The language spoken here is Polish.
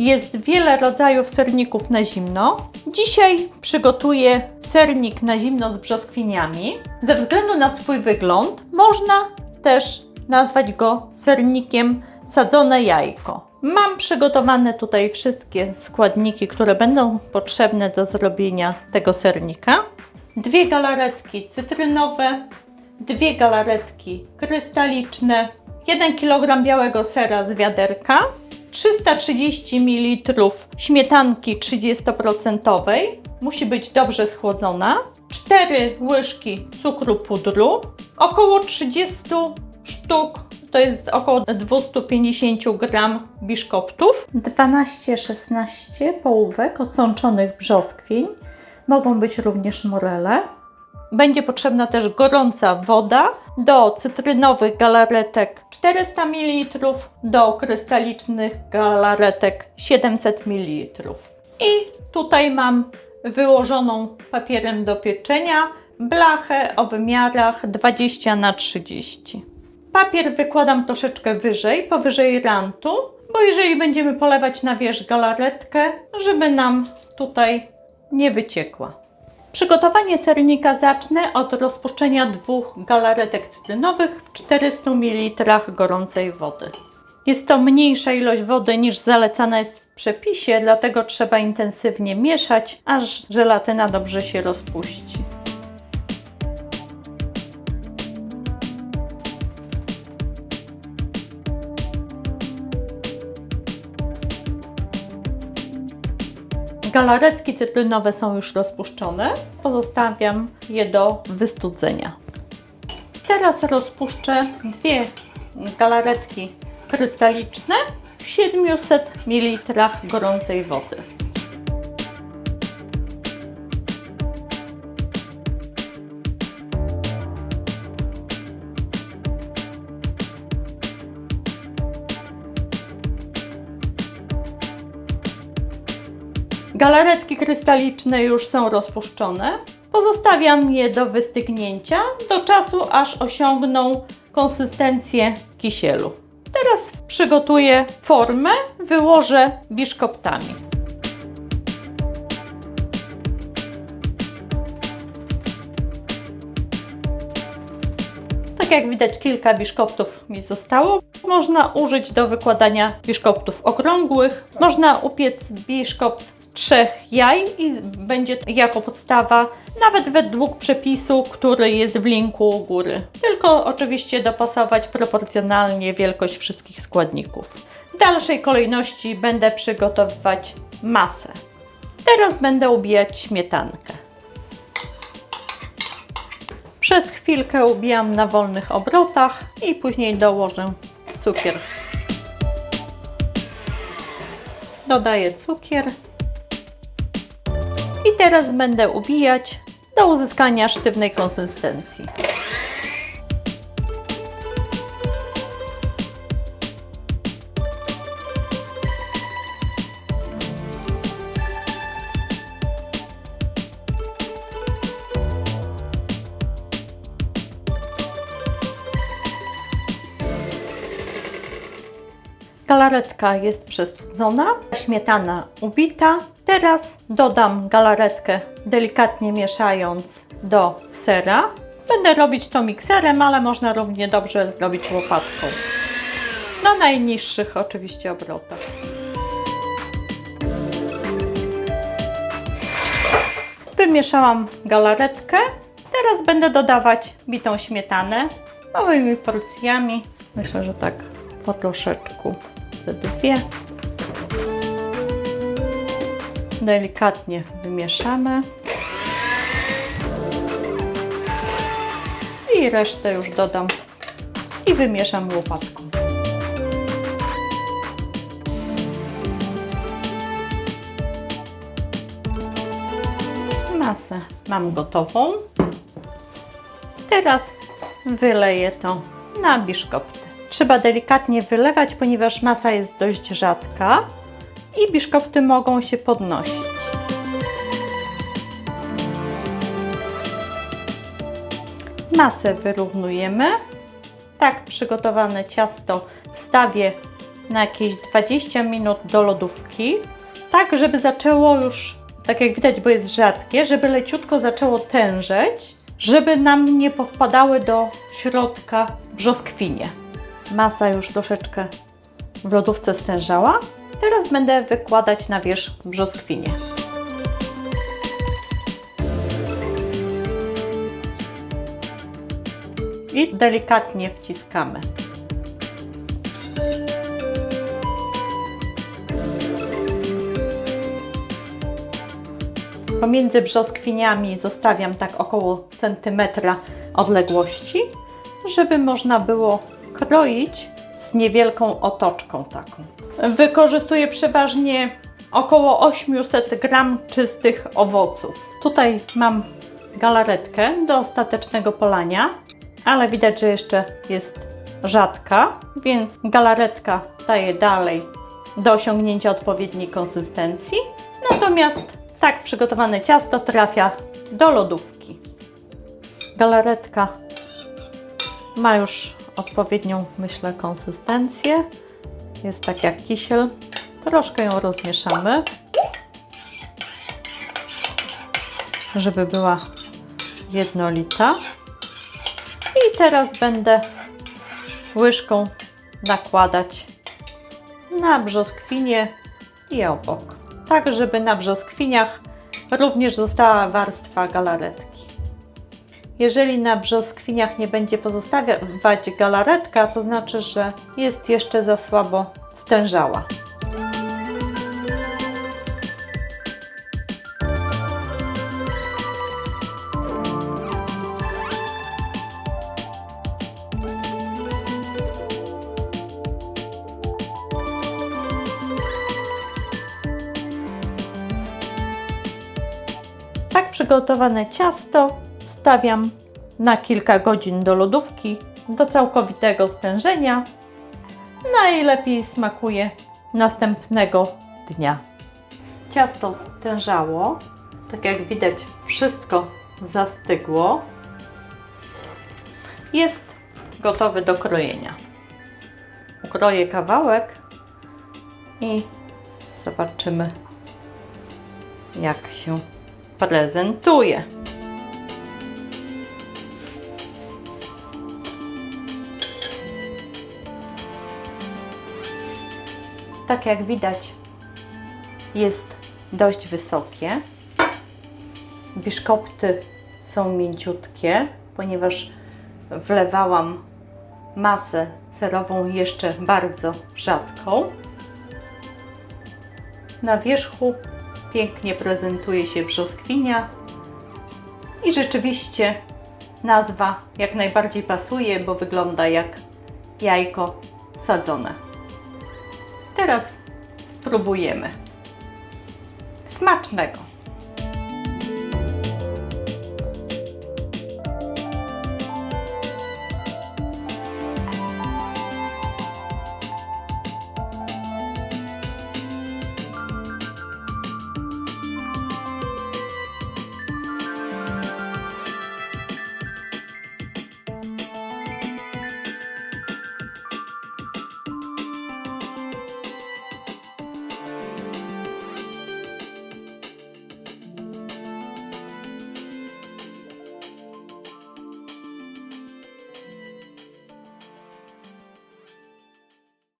Jest wiele rodzajów serników na zimno. Dzisiaj przygotuję sernik na zimno z brzoskwiniami. Ze względu na swój wygląd można też nazwać go sernikiem sadzone jajko. Mam przygotowane tutaj wszystkie składniki, które będą potrzebne do zrobienia tego sernika. Dwie galaretki cytrynowe, dwie galaretki krystaliczne, 1 kg białego sera z wiaderka, 330 ml śmietanki 30%, musi być dobrze schłodzona, 4 łyżki cukru pudru, około 30 sztuk, to jest około 250 gram biszkoptów, 12-16 połówek odsączonych brzoskwiń, mogą być również morele. Będzie potrzebna też gorąca woda do cytrynowych galaretek 400 ml, do krystalicznych galaretek 700 ml. I tutaj mam wyłożoną papierem do pieczenia blachę o wymiarach 20 na 30. Papier wykładam troszeczkę wyżej, powyżej rantu, bo jeżeli będziemy polewać na wierzch galaretkę, żeby nam tutaj nie wyciekła. Przygotowanie sernika zacznę od rozpuszczenia dwóch galaretek cytrynowych w 400 ml gorącej wody. Jest to mniejsza ilość wody niż zalecana jest w przepisie, dlatego trzeba intensywnie mieszać, aż żelatyna dobrze się rozpuści. Galaretki cytrynowe są już rozpuszczone. Pozostawiam je do wystudzenia. Teraz rozpuszczę dwie galaretki krystaliczne w 700 ml gorącej wody. Galaretki krystaliczne już są rozpuszczone. Pozostawiam je do wystygnięcia do czasu, aż osiągną konsystencję kisielu. Teraz przygotuję formę, wyłożę biszkoptami. Tak jak widać, kilka biszkoptów mi zostało. Można użyć do wykładania biszkoptów okrągłych. Można upiec biszkopt trzech jaj i będzie jako podstawa, nawet według przepisu, który jest w linku u góry. Tylko oczywiście dopasować proporcjonalnie wielkość wszystkich składników. W dalszej kolejności będę przygotowywać masę. Teraz będę ubijać śmietankę. Przez chwilkę ubijam na wolnych obrotach i później dołożę cukier. Dodaję cukier. I teraz będę ubijać do uzyskania sztywnej konsystencji. Galaretka jest przestudzona, śmietana ubita. Teraz dodam galaretkę delikatnie mieszając do sera. Będę robić to mikserem, ale można równie dobrze zrobić łopatką. Na najniższych oczywiście obrotach. Wymieszałam galaretkę. Teraz będę dodawać bitą śmietanę małymi porcjami. Myślę, że tak po troszeczku te dwie. Delikatnie wymieszamy. I resztę już dodam i wymieszam łopatką. Masę mam gotową. Teraz wyleję to na biszkopty. Trzeba delikatnie wylewać, ponieważ masa jest dość rzadka i biszkopty mogą się podnosić. Masę wyrównujemy. Tak przygotowane ciasto wstawię na jakieś 20 minut do lodówki, tak żeby zaczęło już, tak jak widać, bo jest rzadkie, żeby leciutko zaczęło tężeć, żeby nam nie powpadały do środka brzoskwinie. Masa już troszeczkę w lodówce stężała. Teraz będę wykładać na wierzch brzoskwinie. I delikatnie wciskamy. Pomiędzy brzoskwiniami zostawiam tak około centymetra odległości, żeby można było kroić z niewielką otoczką taką. Wykorzystuję przeważnie około 800 gram czystych owoców. Tutaj mam galaretkę do ostatecznego polania, ale widać, że jeszcze jest rzadka, więc galaretka daje dalej do osiągnięcia odpowiedniej konsystencji. Natomiast tak przygotowane ciasto trafia do lodówki. Galaretka ma już odpowiednią, myślę, konsystencję. Jest tak jak kisiel. Troszkę ją rozmieszamy, żeby była jednolita. I teraz będę łyżką nakładać na brzoskwinie i obok. Tak, żeby na brzoskwiniach również została warstwa galaretki. Jeżeli na brzoskwiniach nie będzie pozostawać galaretka, to znaczy, że jest jeszcze za słabo stężała. Tak przygotowane ciasto wstawiam na kilka godzin do lodówki do całkowitego stężenia. Najlepiej smakuje następnego dnia. Ciasto stężało, tak jak widać, wszystko zastygło. Jest gotowy do krojenia. Ukroję kawałek i zobaczymy, jak się prezentuje. Tak jak widać, jest dość wysokie. Biszkopty są mięciutkie, ponieważ wlewałam masę serową jeszcze bardzo rzadką. Na wierzchu pięknie prezentuje się brzoskwinia i rzeczywiście nazwa jak najbardziej pasuje, bo wygląda jak jajko sadzone. Teraz spróbujemy. Smacznego!